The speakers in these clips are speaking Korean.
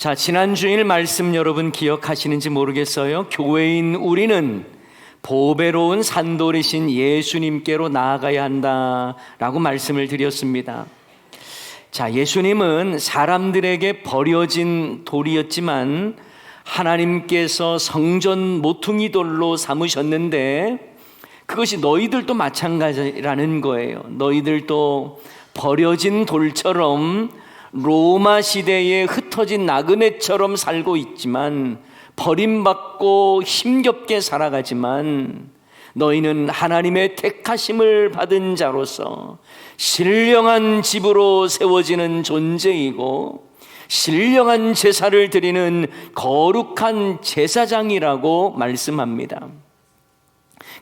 자, 지난 주일 말씀 여러분 기억하시는지 모르겠어요. 교회인 우리는 보배로운 산돌이신 예수님께로 나아가야 한다라고 말씀을 드렸습니다. 자, 예수님은 사람들에게 버려진 돌이었지만 하나님께서 성전 모퉁이 돌로 삼으셨는데 그것이 너희들도 마찬가지라는 거예요. 너희들도 버려진 돌처럼 로마 시대에 흩어진 나그네처럼 살고 있지만 버림받고 힘겹게 살아가지만 너희는 하나님의 택하심을 받은 자로서 신령한 집으로 세워지는 존재이고 신령한 제사를 드리는 거룩한 제사장이라고 말씀합니다.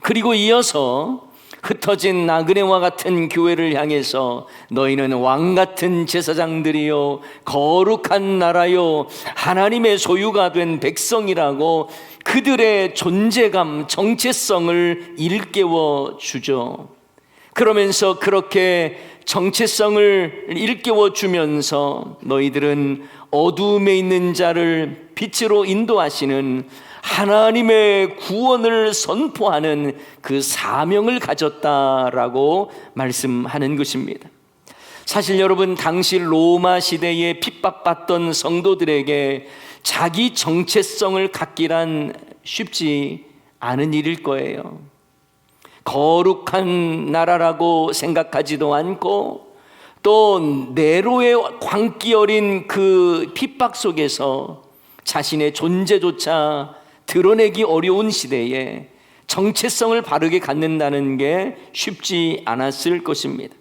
그리고 이어서 흩어진 나그네와 같은 교회를 향해서 너희는 왕 같은 제사장들이요 거룩한 나라요 하나님의 소유가 된 백성이라고 그들의 존재감 정체성을 일깨워 주죠. 그러면서 그렇게 정체성을 일깨워 주면서 너희들은 어두움에 있는 자를 빛으로 인도하시는 하나님의 구원을 선포하는 그 사명을 가졌다라고 말씀하는 것입니다. 사실 여러분 당시 로마 시대에 핍박받던 성도들에게 자기 정체성을 갖기란 쉽지 않은 일일 거예요. 거룩한 나라라고 생각하지도 않고 또 네로의 광기 어린 그 핍박 속에서 자신의 존재조차 드러내기 어려운 시대에 정체성을 바르게 갖는다는 게 쉽지 않았을 것입니다.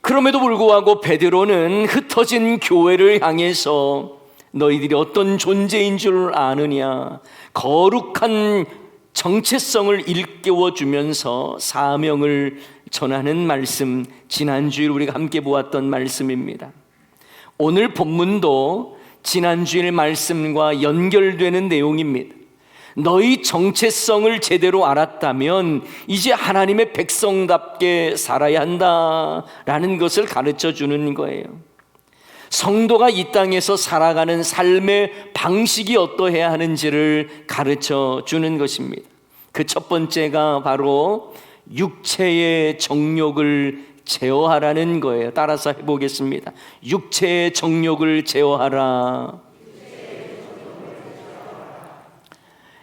그럼에도 불구하고 베드로는 흩어진 교회를 향해서 너희들이 어떤 존재인 줄 아느냐 거룩한 정체성을 일깨워 주면서 사명을 전하는 말씀 지난주일 우리가 함께 보았던 말씀입니다. 오늘 본문도 지난주일 말씀과 연결되는 내용입니다. 너희 정체성을 제대로 알았다면 이제 하나님의 백성답게 살아야 한다라는 것을 가르쳐 주는 거예요. 성도가 이 땅에서 살아가는 삶의 방식이 어떠해야 하는지를 가르쳐 주는 것입니다. 그 첫 번째가 바로 육체의 정욕을 제어하라는 거예요. 따라서 해보겠습니다. 육체의 정욕을 제어하라.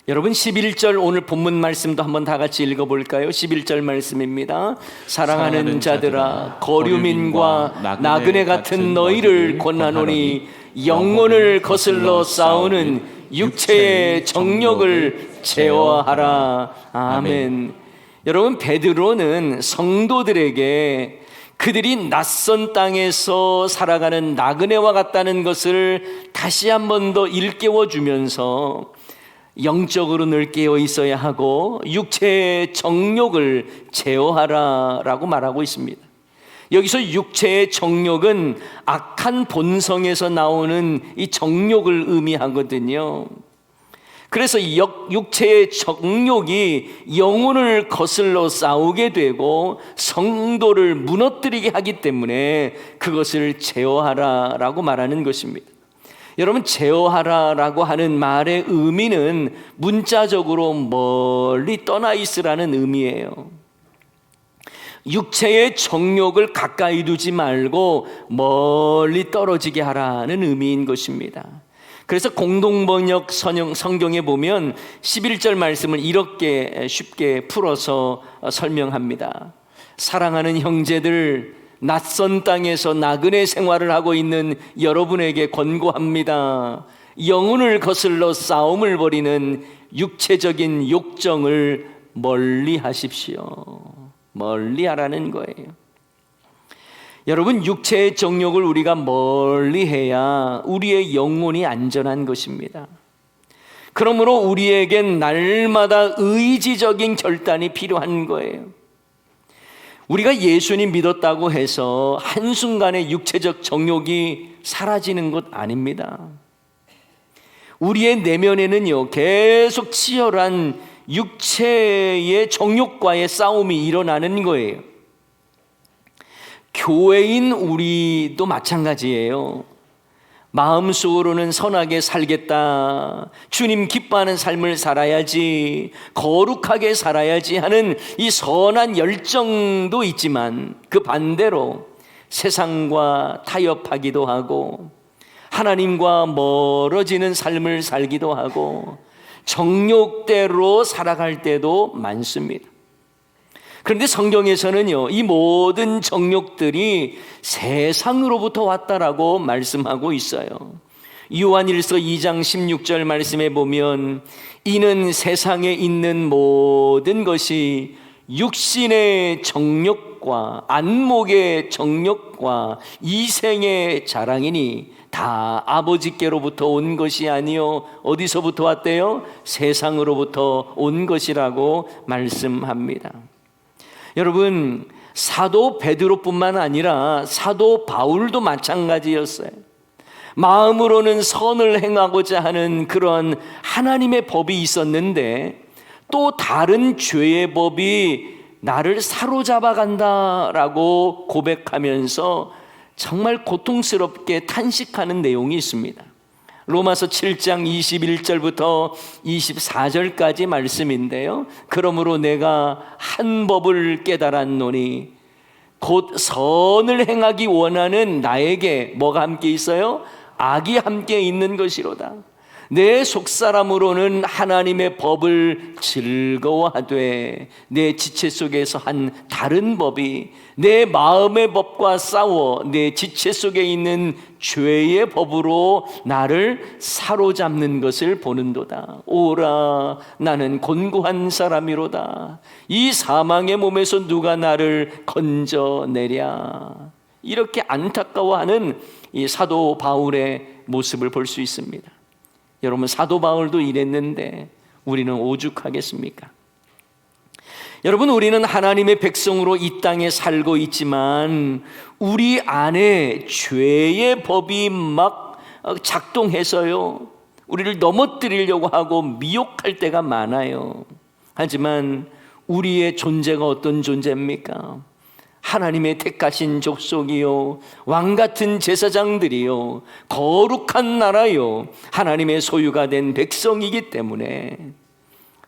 여러분 11절 오늘 본문 말씀도 한번 다 같이 읽어 볼까요? 11절 말씀입니다. 사랑하는 자들아 거류민과 나그네 같은 너희를 권하노니 영혼을 거슬러 싸우는 육체의 정욕을 제어하라. 아멘. 여러분 베드로는 성도들에게 그들이 낯선 땅에서 살아가는 나그네와 같다는 것을 다시 한 번 더 일깨워 주면서 영적으로 늘 깨어 있어야 하고 육체의 정욕을 제어하라라고 말하고 있습니다. 여기서 육체의 정욕은 악한 본성에서 나오는 이 정욕을 의미하거든요. 그래서 육체의 정욕이 영혼을 거슬러 싸우게 되고 성도를 무너뜨리게 하기 때문에 그것을 제어하라 라고 말하는 것입니다. 여러분 제어하라 라고 하는 말의 의미는 문자적으로 멀리 떠나 있으라는 의미예요. 육체의 정욕을 가까이 두지 말고 멀리 떨어지게 하라는 의미인 것입니다. 그래서 공동번역 성경에 보면 11절 말씀을 이렇게 쉽게 풀어서 설명합니다. 사랑하는 형제들, 낯선 땅에서 나그네 생활을 하고 있는 여러분에게 권고합니다. 영혼을 거슬러 싸움을 벌이는 육체적인 욕정을 멀리 하십시오. 멀리 하라는 거예요. 여러분, 육체의 정욕을 우리가 멀리 해야 우리의 영혼이 안전한 것입니다. 그러므로 우리에겐 날마다 의지적인 결단이 필요한 거예요. 우리가 예수님 믿었다고 해서 한순간에 육체적 정욕이 사라지는 것 아닙니다. 우리의 내면에는요, 계속 치열한 육체의 정욕과의 싸움이 일어나는 거예요. 교회인 우리도 마찬가지예요. 마음속으로는 선하게 살겠다. 주님 기뻐하는 삶을 살아야지. 거룩하게 살아야지 하는 이 선한 열정도 있지만 그 반대로 세상과 타협하기도 하고 하나님과 멀어지는 삶을 살기도 하고 정욕대로 살아갈 때도 많습니다. 그런데 성경에서는요, 이 모든 정욕들이 세상으로부터 왔다라고 말씀하고 있어요. 요한일서 2장 16절 말씀에 보면 이는 세상에 있는 모든 것이 육신의 정욕과 안목의 정욕과 이생의 자랑이니 다 아버지께로부터 온 것이 아니요 어디서부터 왔대요? 세상으로부터 온 것이라고 말씀합니다. 여러분 사도 베드로뿐만 아니라 사도 바울도 마찬가지였어요. 마음으로는 선을 행하고자 하는 그런 하나님의 법이 있었는데 또 다른 죄의 법이 나를 사로잡아 간다라고 고백하면서 정말 고통스럽게 탄식하는 내용이 있습니다. 로마서 7장 21절부터 24절까지 말씀인데요. 그러므로 내가 한 법을 깨달았노니 곧 선을 행하기 원하는 나에게 뭐가 함께 있어요? 악이 함께 있는 것이로다. 내 속사람으로는 하나님의 법을 즐거워하되 내 지체 속에서 한 다른 법이 내 마음의 법과 싸워 내 지체 속에 있는 죄의 법으로 나를 사로잡는 것을 보는도다. 오라 나는 곤고한 사람이로다. 이 사망의 몸에서 누가 나를 건져내랴. 이렇게 안타까워하는 이 사도 바울의 모습을 볼 수 있습니다. 여러분 사도 바울도 이랬는데 우리는 오죽하겠습니까? 여러분 우리는 하나님의 백성으로 이 땅에 살고 있지만 우리 안에 죄의 법이 막 작동해서요. 우리를 넘어뜨리려고 하고 미혹할 때가 많아요. 하지만 우리의 존재가 어떤 존재입니까? 하나님의 택하신 족속이요 왕 같은 제사장들이요 거룩한 나라요 하나님의 소유가 된 백성이기 때문에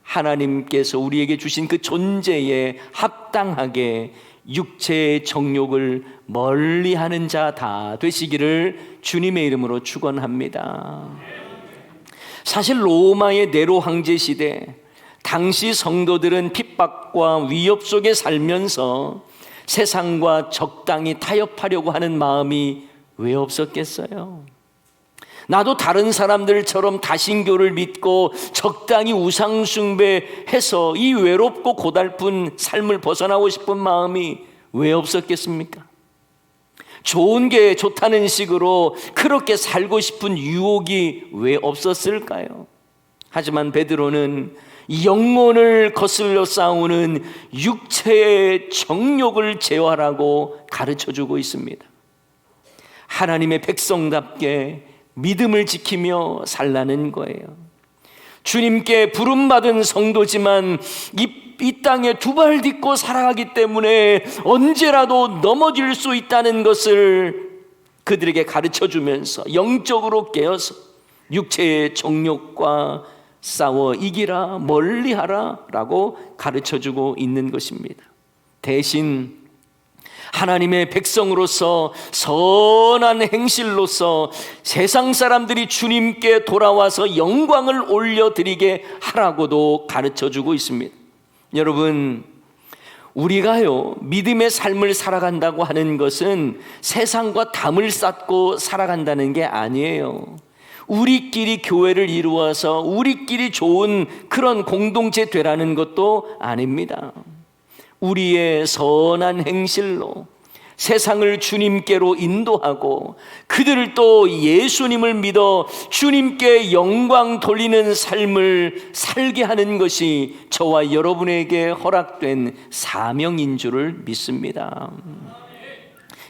하나님께서 우리에게 주신 그 존재에 합당하게 육체의 정욕을 멀리하는 자 다 되시기를 주님의 이름으로 축원합니다. 사실 로마의 네로 황제 시대 당시 성도들은 핍박과 위협 속에 살면서 세상과 적당히 타협하려고 하는 마음이 왜 없었겠어요? 나도 다른 사람들처럼 다신교를 믿고 적당히 우상숭배해서 이 외롭고 고달픈 삶을 벗어나고 싶은 마음이 왜 없었겠습니까? 좋은 게 좋다는 식으로 그렇게 살고 싶은 유혹이 왜 없었을까요? 하지만 베드로는 영혼을 거슬러 싸우는 육체의 정욕을 제어하라고 가르쳐 주고 있습니다. 하나님의 백성답게 믿음을 지키며 살라는 거예요. 주님께 부름받은 성도지만 이, 이 땅에 두 발 딛고 살아가기 때문에 언제라도 넘어질 수 있다는 것을 그들에게 가르쳐 주면서 영적으로 깨어서 육체의 정욕과 싸워 이기라 멀리 하라 라고 가르쳐 주고 있는 것입니다. 대신 하나님의 백성으로서 선한 행실로서 세상 사람들이 주님께 돌아와서 영광을 올려드리게 하라고도 가르쳐 주고 있습니다. 여러분, 우리가요, 믿음의 삶을 살아간다고 하는 것은 세상과 담을 쌓고 살아간다는 게 아니에요. 우리끼리 교회를 이루어서 우리끼리 좋은 그런 공동체 되라는 것도 아닙니다. 우리의 선한 행실로 세상을 주님께로 인도하고 그들을 또 예수님을 믿어 주님께 영광 돌리는 삶을 살게 하는 것이 저와 여러분에게 허락된 사명인 줄을 믿습니다.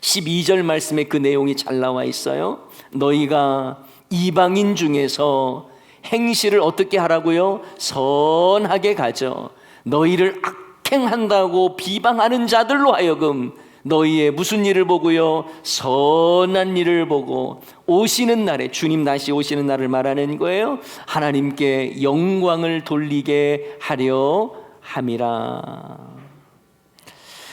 12절 말씀에 그 내용이 잘 나와 있어요. 너희가 이방인 중에서 행실을 어떻게 하라고요? 선하게 가져. 너희를 악 행한다고 비방하는 자들로 하여금 너희의 무슨 일을 보고요? 선한 일을 보고 오시는 날에 주님 다시 오시는 날을 말하는 거예요. 하나님께 영광을 돌리게 하려 함이라.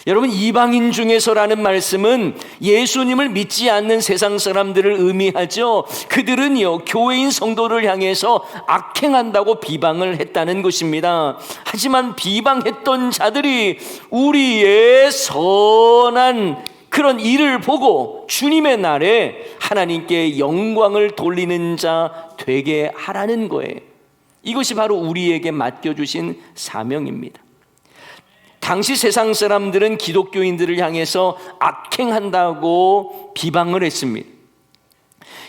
여러분 이방인 중에서라는 말씀은 예수님을 믿지 않는 세상 사람들을 의미하죠. 그들은요 교회인 성도를 향해서 악행한다고 비방을 했다는 것입니다. 하지만 비방했던 자들이 우리의 선한 그런 일을 보고 주님의 날에 하나님께 영광을 돌리는 자 되게 하라는 거예요. 이것이 바로 우리에게 맡겨주신 사명입니다. 당시 세상 사람들은 기독교인들을 향해서 악행한다고 비방을 했습니다.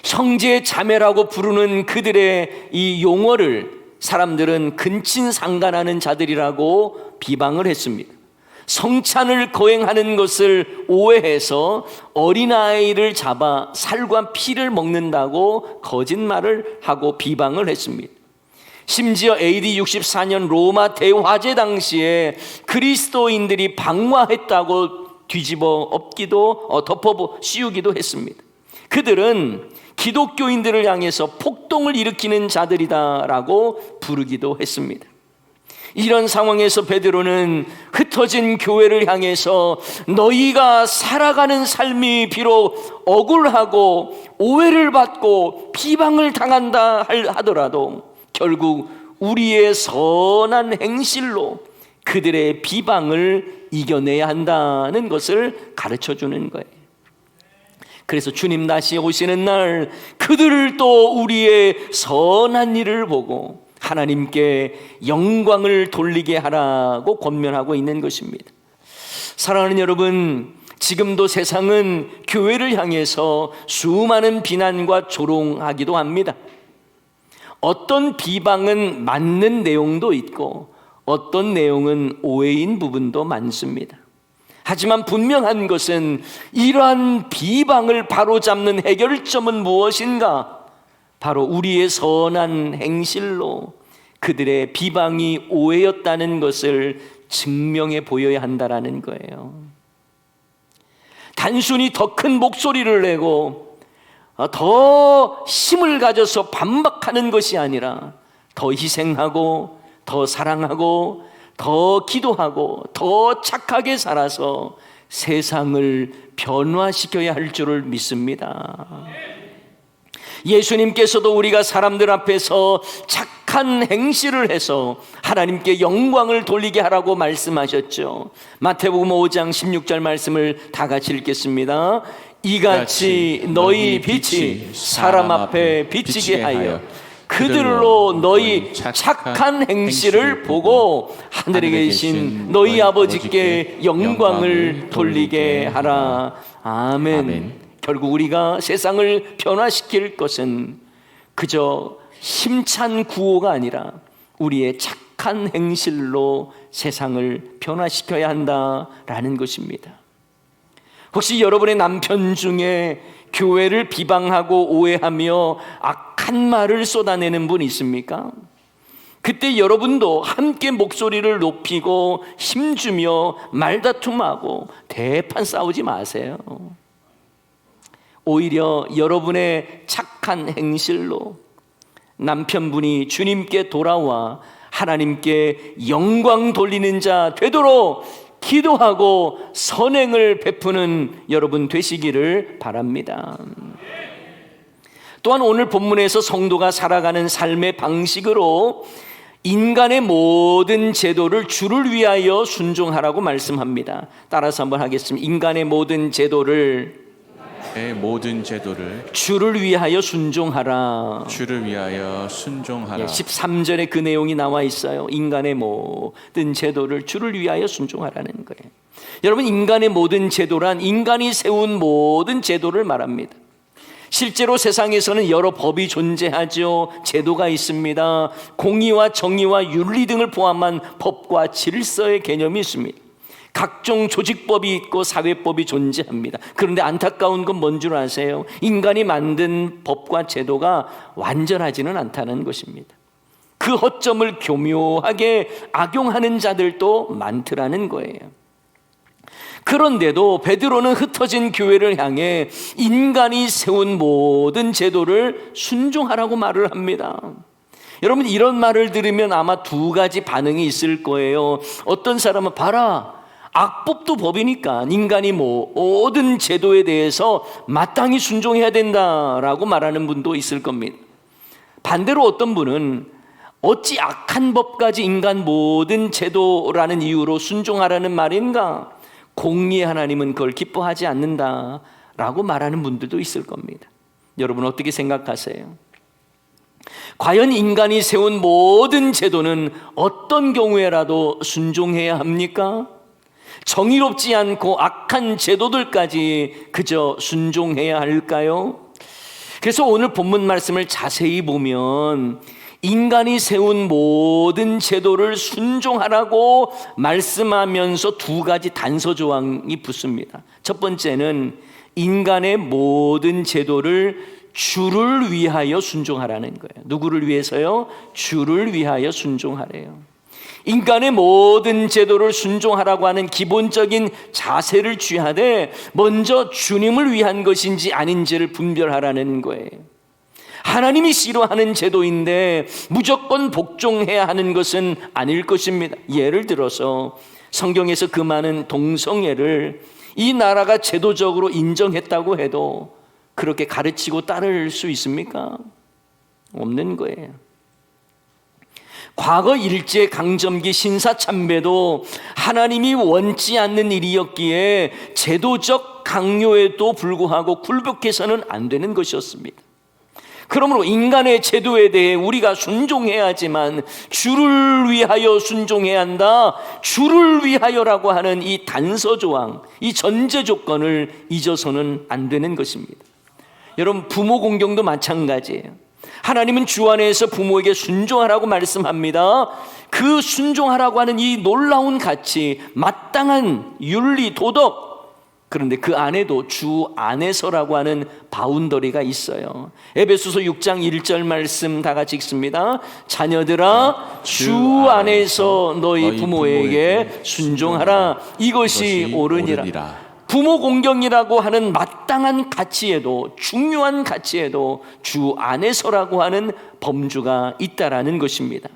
형제 자매라고 부르는 그들의 이 용어를 사람들은 근친상간하는 자들이라고 비방을 했습니다. 성찬을 거행하는 것을 오해해서 어린아이를 잡아 살과 피를 먹는다고 거짓말을 하고 비방을 했습니다. 심지어 AD 64년 로마 대화제 당시에 그리스도인들이 방화했다고 뒤집어 엎기도 어, 덮어 씌우기도 했습니다. 그들은 기독교인들을 향해서 폭동을 일으키는 자들이다라고 부르기도 했습니다. 이런 상황에서 베드로는 흩어진 교회를 향해서 너희가 살아가는 삶이 비록 억울하고 오해를 받고 비방을 당한다 하더라도 결국 우리의 선한 행실로 그들의 비방을 이겨내야 한다는 것을 가르쳐 주는 거예요. 그래서 주님 다시 오시는 날 그들을 또 우리의 선한 일을 보고 하나님께 영광을 돌리게 하라고 권면하고 있는 것입니다. 사랑하는 여러분, 지금도 세상은 교회를 향해서 수많은 비난과 조롱하기도 합니다. 어떤 비방은 맞는 내용도 있고 어떤 내용은 오해인 부분도 많습니다. 하지만 분명한 것은 이러한 비방을 바로잡는 해결점은 무엇인가? 바로 우리의 선한 행실로 그들의 비방이 오해였다는 것을 증명해 보여야 한다라는 거예요. 단순히 더 큰 목소리를 내고 어, 더 힘을 가져서 반박하는 것이 아니라 더 희생하고 더 사랑하고 더 기도하고 더 착하게 살아서 세상을 변화시켜야 할 줄을 믿습니다. 예수님께서도 우리가 사람들 앞에서 착한 행실을 해서 하나님께 영광을 돌리게 하라고 말씀하셨죠. 마태복음 5장 16절 말씀을 다 같이 읽겠습니다. 이같이 너희 빛이 사람 앞에 비치게 하여 그들로 너희 착한 행실을 보고 하늘에 계신 너희 아버지께 영광을 돌리게 하라. 아멘. 결국 우리가 세상을 변화시킬 것은 그저 힘찬 구호가 아니라 우리의 착한 행실로 세상을 변화시켜야 한다라는 것입니다. 혹시 여러분의 남편 중에 교회를 비방하고 오해하며 악한 말을 쏟아내는 분 있습니까? 그때 여러분도 함께 목소리를 높이고 힘주며 말다툼하고 대판 싸우지 마세요. 오히려 여러분의 착한 행실로 남편분이 주님께 돌아와 하나님께 영광 돌리는 자 되도록 기도하고 선행을 베푸는 여러분 되시기를 바랍니다. 또한 오늘 본문에서 성도가 살아가는 삶의 방식으로 인간의 모든 제도를 주를 위하여 순종하라고 말씀합니다. 따라서 한번 하겠습니다. 인간의 모든 제도를 의 모든 제도를 주를 위하여 순종하라. 주를 위하여 순종하라. 13절에 그 내용이 나와 있어요. 인간의 모든 제도를 주를 위하여 순종하라는 거예요. 여러분, 인간의 모든 제도란 인간이 세운 모든 제도를 말합니다. 실제로 세상에서는 여러 법이 존재하죠. 제도가 있습니다. 공의와 정의와 윤리 등을 포함한 법과 질서의 개념이 있습니다. 각종 조직법이 있고 사회법이 존재합니다. 그런데 안타까운 건 뭔 줄 아세요? 인간이 만든 법과 제도가 완전하지는 않다는 것입니다. 그 허점을 교묘하게 악용하는 자들도 많더라는 거예요. 그런데도 베드로는 흩어진 교회를 향해 인간이 세운 모든 제도를 순종하라고 말을 합니다. 여러분 이런 말을 들으면 아마 두 가지 반응이 있을 거예요. 어떤 사람은 봐라. 악법도 법이니까 인간이 뭐 모든 제도에 대해서 마땅히 순종해야 된다라고 말하는 분도 있을 겁니다. 반대로 어떤 분은 어찌 악한 법까지 인간 모든 제도라는 이유로 순종하라는 말인가? 공의의 하나님은 그걸 기뻐하지 않는다 라고 말하는 분들도 있을 겁니다. 여러분 어떻게 생각하세요? 과연 인간이 세운 모든 제도는 어떤 경우에라도 순종해야 합니까? 정의롭지 않고 악한 제도들까지 그저 순종해야 할까요? 그래서 오늘 본문 말씀을 자세히 보면 인간이 세운 모든 제도를 순종하라고 말씀하면서 두 가지 단서 조항이 붙습니다. 첫 번째는 인간의 모든 제도를 주를 위하여 순종하라는 거예요. 누구를 위해서요? 주를 위하여 순종하래요. 인간의 모든 제도를 순종하라고 하는 기본적인 자세를 취하되 먼저 주님을 위한 것인지 아닌지를 분별하라는 거예요. 하나님이 싫어하는 제도인데 무조건 복종해야 하는 것은 아닐 것입니다. 예를 들어서 성경에서 그 많은 동성애를 이 나라가 제도적으로 인정했다고 해도 그렇게 가르치고 따를 수 있습니까? 없는 거예요. 과거 일제 강점기 신사 참배도 하나님이 원치 않는 일이었기에 제도적 강요에도 불구하고 굴복해서는 안 되는 것이었습니다. 그러므로 인간의 제도에 대해 우리가 순종해야지만 주를 위하여 순종해야 한다. 주를 위하여라고 하는 이 단서 조항, 이 전제 조건을 잊어서는 안 되는 것입니다. 여러분 부모 공경도 마찬가지예요. 하나님은 주 안에서 부모에게 순종하라고 말씀합니다. 그 순종하라고 하는 이 놀라운 가치, 마땅한 윤리, 도덕, 그런데 그 안에도 주 안에서라고 하는 바운더리가 있어요. 에베소서 6장 1절 말씀 다 같이 읽습니다. 자녀들아 주 안에서 너희 부모에게 순종하라. 이것이 옳으니라. 부모 공경이라고 하는 마땅한 가치에도 중요한 가치에도 주 안에서라고 하는 범주가 있다라는 것입니다.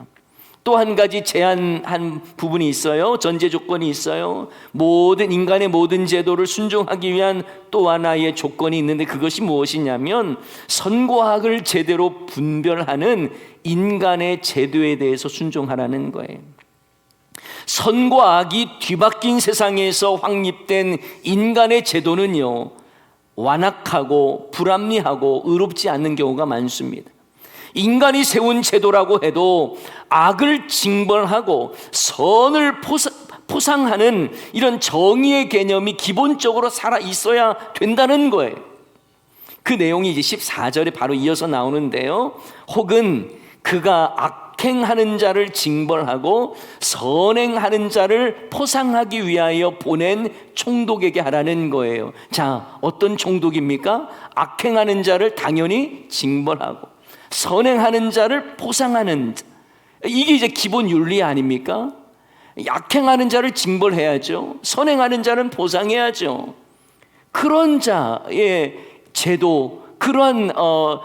또 한 가지 제한한 부분이 있어요. 전제 조건이 있어요. 모든 인간의 모든 제도를 순종하기 위한 또 하나의 조건이 있는데 그것이 무엇이냐면 선과 악을 제대로 분별하는 인간의 제도에 대해서 순종하라는 거예요. 선과 악이 뒤바뀐 세상에서 확립된 인간의 제도는요, 완악하고 불합리하고 의롭지 않는 경우가 많습니다. 인간이 세운 제도라고 해도 악을 징벌하고 선을 포상 하는 이런 정의의 개념이 기본적으로 살아 있어야 된다는 거예요. 그 내용이 이제 14절에 바로 이어서 나오는데요. 혹은 그가 악 행하는 자를 징벌하고 선행하는 자를 포상하기 위하여 보낸 총독에게 하라는 거예요. 자, 어떤 총독입니까? 악행하는 자를 당연히 징벌하고 선행하는 자를 포상하는 자. 이게 이제 기본 윤리 아닙니까? 약행하는 자를 징벌해야죠. 선행하는 자는 보상해야죠. 그런 자의 제도, 그런 어,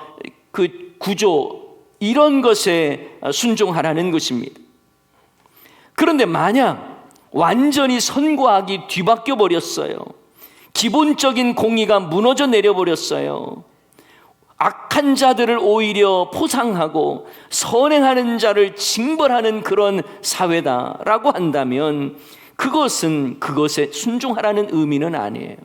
그 구조 이런 것에 순종하라는 것입니다. 그런데 만약 완전히 선과 악이 뒤바뀌어 버렸어요. 기본적인 공의가 무너져 내려 버렸어요. 악한 자들을 오히려 포상하고 선행하는 자를 징벌하는 그런 사회다라고 한다면 그것은 그것에 순종하라는 의미는 아니에요.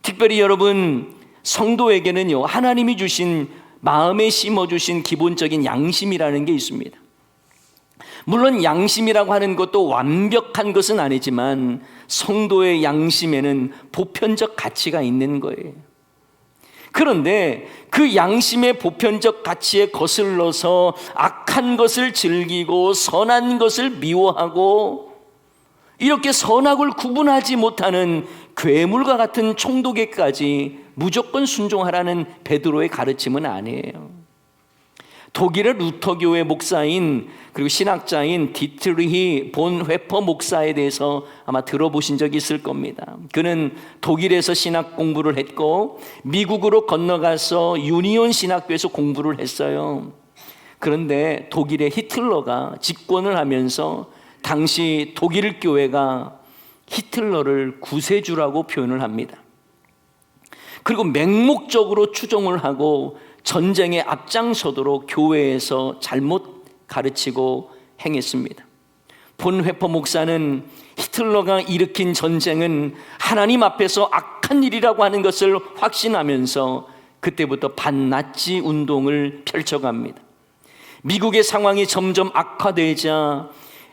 특별히 여러분 성도에게는요 하나님이 주신 마음에 심어 주신 기본적인 양심이라는 게 있습니다. 물론 양심이라고 하는 것도 완벽한 것은 아니지만 성도의 양심에는 보편적 가치가 있는 거예요. 그런데 그 양심의 보편적 가치에 거슬러서 악한 것을 즐기고 선한 것을 미워하고 이렇게 선악을 구분하지 못하는 괴물과 같은 총독에까지 무조건 순종하라는 베드로의 가르침은 아니에요. 독일의 루터교회 목사인 그리고 신학자인 디트리히 본 회퍼 목사에 대해서 아마 들어보신 적이 있을 겁니다. 그는 독일에서 신학 공부를 했고 미국으로 건너가서 유니온 신학교에서 공부를 했어요. 그런데 독일의 히틀러가 집권을 하면서 당시 독일 교회가 히틀러를 구세주라고 표현을 합니다. 그리고 맹목적으로 추종을 하고 전쟁에 앞장서도록 교회에서 잘못 가르치고 행했습니다. 본 회퍼 목사는 히틀러가 일으킨 전쟁은 하나님 앞에서 악한 일이라고 하는 것을 확신하면서 그때부터 반나치 운동을 펼쳐갑니다. 미국의 상황이 점점 악화되자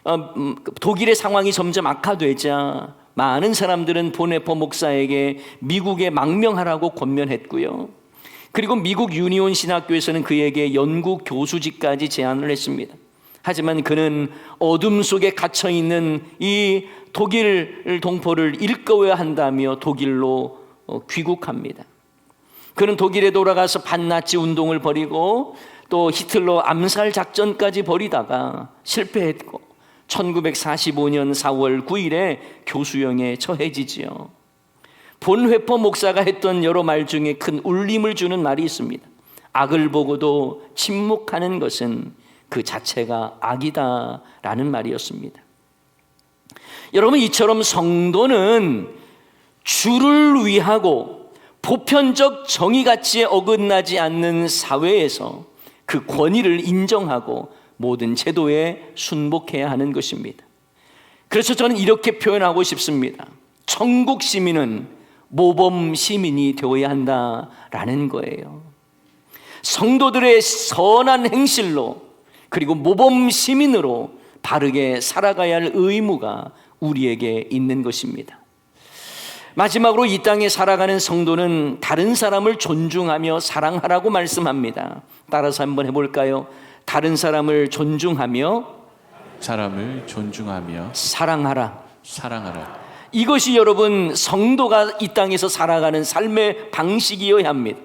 어, 음, 독일의 상황이 점점 악화되자 많은 사람들은 보네퍼 목사에게 미국에 망명하라고 권면했고요. 그리고 미국 유니온 신학교에서는 그에게 연구 교수직까지 제안을 했습니다. 하지만 그는 어둠 속에 갇혀 있는 이 독일 동포를 일꺼워야 한다며 독일로 어, 귀국합니다. 그는 독일에 돌아가서 반나치 운동을 벌이고 또 히틀러 암살 작전까지 벌이다가 실패했고 1945년 4월 9일에 교수형에 처해지지요. 본 회퍼 목사가 했던 여러 말 중에 큰 울림을 주는 말이 있습니다. 악을 보고도 침묵하는 것은 그 자체가 악이다라는 말이었습니다. 여러분 이처럼 성도는 주를 위하고 보편적 정의 가치에 어긋나지 않는 사회에서 그 권위를 인정하고 모든 제도에 순복해야 하는 것입니다. 그래서 저는 이렇게 표현하고 싶습니다. 천국 시민은 모범 시민이 되어야 한다라는 거예요. 성도들의 선한 행실로 그리고 모범 시민으로 바르게 살아가야 할 의무가 우리에게 있는 것입니다. 마지막으로 이 땅에 살아가는 성도는 다른 사람을 존중하며 사랑하라고 말씀합니다. 따라서 한번 해볼까요? 다른 사람을 존중하며 사람을 존중하며 사랑하라. 사랑하라. 이것이 여러분 성도가 이 땅에서 살아가는 삶의 방식이어야 합니다.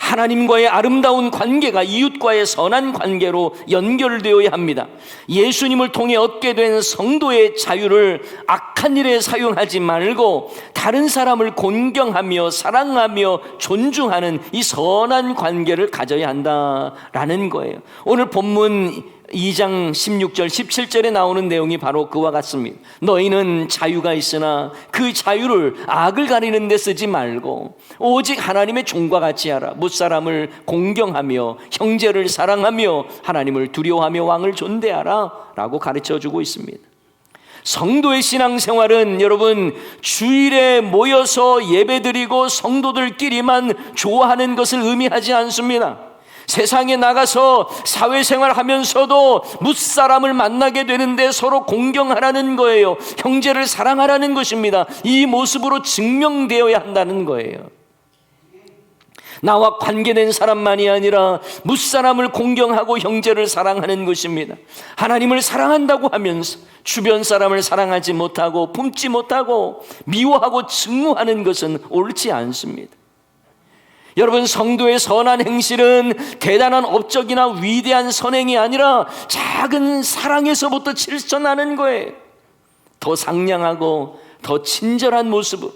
하나님과의 아름다운 관계가 이웃과의 선한 관계로 연결되어야 합니다. 예수님을 통해 얻게 된 성도의 자유를 악한 일에 사용하지 말고 다른 사람을 존경하며 사랑하며 존중하는 이 선한 관계를 가져야 한다라는 거예요. 오늘 본문 2장 16절 17절에 나오는 내용이 바로 그와 같습니다. 너희는 자유가 있으나 그 자유를 악을 가리는 데 쓰지 말고 오직 하나님의 종과 같이 하라. 무사람을 공경하며 형제를 사랑하며 하나님을 두려워하며 왕을 존대하라라고 가르쳐 주고 있습니다. 성도의 신앙생활은 여러분 주일에 모여서 예배드리고 성도들끼리만 좋아하는 것을 의미하지 않습니다. 세상에 나가서 사회생활 하면서도 무사람을 만나게 되는데 서로 공경하라는 거예요. 형제를 사랑하라는 것입니다. 이 모습으로 증명되어야 한다는 거예요. 나와 관계된 사람만이 아니라 무사람을 공경하고 형제를 사랑하는 것입니다. 하나님을 사랑한다고 하면서 주변 사람을 사랑하지 못하고 품지 못하고 미워하고 증오하는 것은 옳지 않습니다. 여러분 성도의 선한 행실은 대단한 업적이나 위대한 선행이 아니라 작은 사랑에서부터 실천하는 거예요. 더 상냥하고 더 친절한 모습,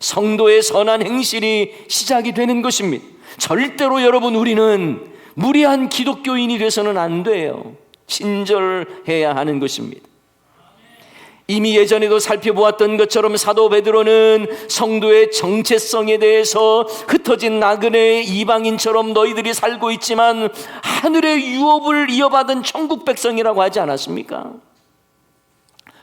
성도의 선한 행실이 시작이 되는 것입니다. 절대로 여러분 우리는 무리한 기독교인이 돼서는 안 돼요. 친절해야 하는 것입니다. 이미 예전에도 살펴보았던 것처럼 사도 베드로는 성도의 정체성에 대해서 흩어진 나그네의 이방인처럼 너희들이 살고 있지만 하늘의 유업을 이어받은 천국 백성이라고 하지 않았습니까?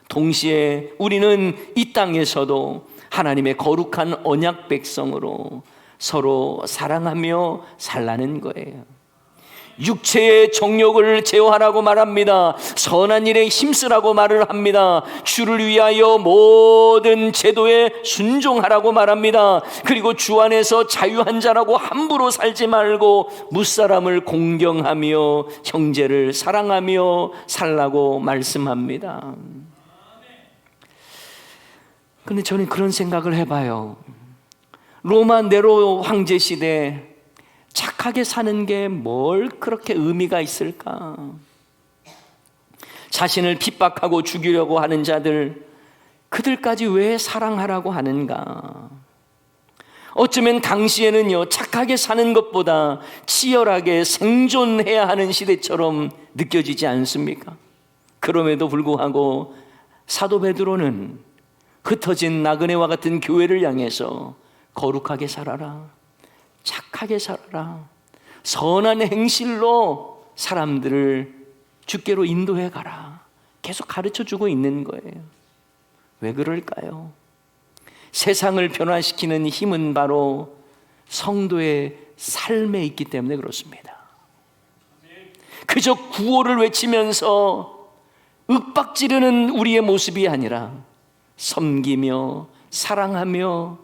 동시에 우리는 이 땅에서도 하나님의 거룩한 언약 백성으로 서로 사랑하며 살라는 거예요. 육체의 정욕을 제어하라고 말합니다. 선한 일에 힘쓰라고 말을 합니다. 주를 위하여 모든 제도에 순종하라고 말합니다. 그리고 주 안에서 자유한 자라고 함부로 살지 말고 무사람을 공경하며 형제를 사랑하며 살라고 말씀합니다. 근데 저는 그런 생각을 해봐요. 로마 네로 황제 시대 착하게 사는 게 뭘 그렇게 의미가 있을까? 자신을 핍박하고 죽이려고 하는 자들, 그들까지 왜 사랑하라고 하는가? 어쩌면 당시에는요, 착하게 사는 것보다 치열하게 생존해야 하는 시대처럼 느껴지지 않습니까? 그럼에도 불구하고 사도 베드로는 흩어진 나그네와 같은 교회를 향해서 거룩하게 살아라. 착하게 살아라. 선한 행실로 사람들을 주께로 인도해 가라. 계속 가르쳐 주고 있는 거예요. 왜 그럴까요? 세상을 변화시키는 힘은 바로 성도의 삶에 있기 때문에 그렇습니다. 그저 구호를 외치면서 윽박 지르는 우리의 모습이 아니라 섬기며 사랑하며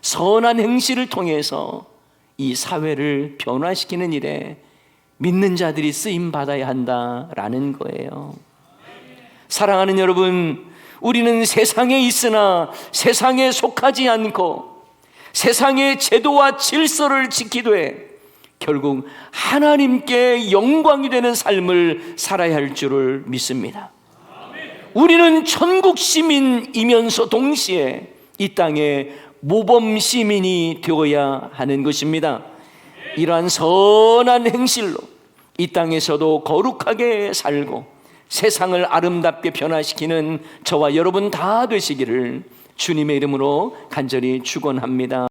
선한 행실을 통해서 이 사회를 변화시키는 일에 믿는 자들이 쓰임 받아야 한다라는 거예요. 사랑하는 여러분, 우리는 세상에 있으나 세상에 속하지 않고 세상의 제도와 질서를 지키되 결국 하나님께 영광이 되는 삶을 살아야 할 줄을 믿습니다. 우리는 천국 시민이면서 동시에 이 땅의 모범 시민이 되어야 하는 것입니다. 이러한 선한 행실로 이 땅에서도 거룩하게 살고 세상을 아름답게 변화시키는 저와 여러분 다 되시기를 주님의 이름으로 간절히 축원합니다.